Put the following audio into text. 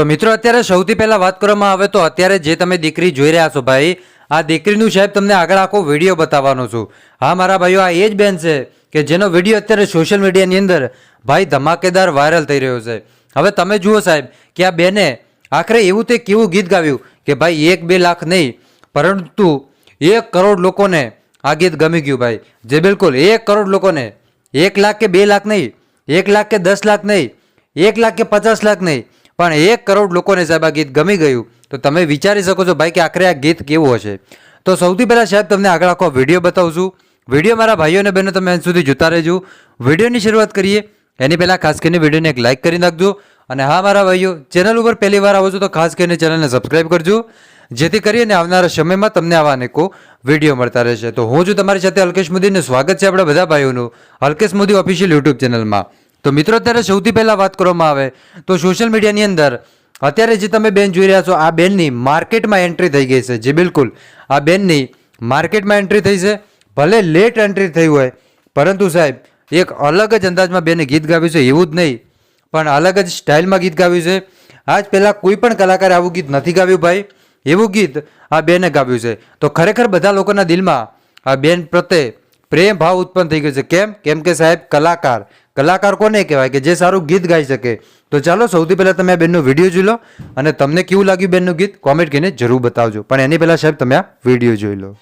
તો મિત્રો, અત્યારે સૌથી પહેલા વાત કરવામાં આવે તો અત્યારે જે તમે દીકરી જોઈ રહ્યા છો ભાઈ, આ દીકરીનું સાહેબ તમને આગળ આખો વીડિયો બતાવવાનો છું. હા, મારા ભાઈઓ, આ એ જ બેન છે કે જેનો વીડિયો અત્યારે સોશિયલ મીડિયાની અંદર ભાઈ ધમાકેદાર વાયરલ થઈ રહ્યો છે. હવે તમે જુઓ સાહેબ કે આ બેને આખરે એવું તે કેવું ગીત ગાવ્યું કે ભાઈ, એક બે લાખ નહીં, પરંતુ એક કરોડ લોકોને આ ગીત ગમી ગયું ભાઈ. જે બિલકુલ એક કરોડ લોકોને, એક લાખ કે બે લાખ નહીં, એક લાખ કે દસ લાખ નહીં, એક લાખ કે પચાસ લાખ નહીં પણ એક કરોડ લોકોને સાહેબ આ ગીત ગમી ગયું. તો તમે વિચારી શકો છો ભાઈ કે આખરે આ ગીત કેવું હશે? તો સૌથી પહેલાં સાહેબ તમને આગળ આખો વીડિયો બતાવું છું. વીડિયો મારા ભાઈઓ અને બહેનો તમે અંત સુધી જોતા રહેજો. વિડીયોની શરૂઆત કરીએ. એની પહેલાં ખાસ કરીને વિડીયોને એક લાઇક કરી નાખજો. અને હા, મારા ભાઈઓ ચેનલ ઉપર પહેલી વાર આવો છો તો ખાસ કરીને ચેનલને સબસ્ક્રાઇબ કરજો. જેથી કરીને આવનારા સમયમાં તમને આવા અનેકો વીડિયો મળતા રહેશે. તો હું છું તમારી સાથે અલ્કેશ મોદીનું સ્વાગત છે આપણા બધા ભાઈઓનું. અલ્કેશ મોદી ઓફિશિયલ યુટ્યુબ ચેનલમાં તો મિત્રો, અત્યારે સૌથી પહેલાં વાત કરવામાં આવે તો સોશિયલ મીડિયાની અંદર, અત્યારે જે તમે બેન જોઈ રહ્યા છો, આ બેનની માર્કેટમાં એન્ટ્રી થઈ ગઈ છે. જે, બિલકુલ. આ બેનની માર્કેટમાં એન્ટ્રી થઈ છે. ભલે લેટ એન્ટ્રી થઈ હોય, પરંતુ સાહેબ, એક અલગ જ અંદાજમાં બેને ગીત ગાવ્યું છે. એવું જ નહીં, પણ અલગ જ સ્ટાઇલમાં ગીત ગાવ્યું છે. આજ પહેલાં કોઈ પણ કલાકારે આવું ગીત નથી ગાવ્યું ભાઈ. એવું ગીત આ બેને ગાવ્યું છે. તો ખરેખર બધા લોકોના દિલમાં આ બેન પ્રત્યે પ્રેમ ભાવ ઉત્પન્ન થઈ ગયો છે. કેમ? કેમ કે સાહેબ, કલાકાર કલાકાર કોને કહેવાય કે જે સારું ગીત ગાઈ શકે? તો ચાલો, સૌથી પહેલાં તમે આ બેનનો વીડિયો જોઈ લો અને તમને કેવું લાગ્યું બેનનું ગીત? કોમેન્ટ કરીને જરૂર બતાવજો. પણ એની પહેલાં સાહેબ, તમે આ વીડિયો જોઈ લો.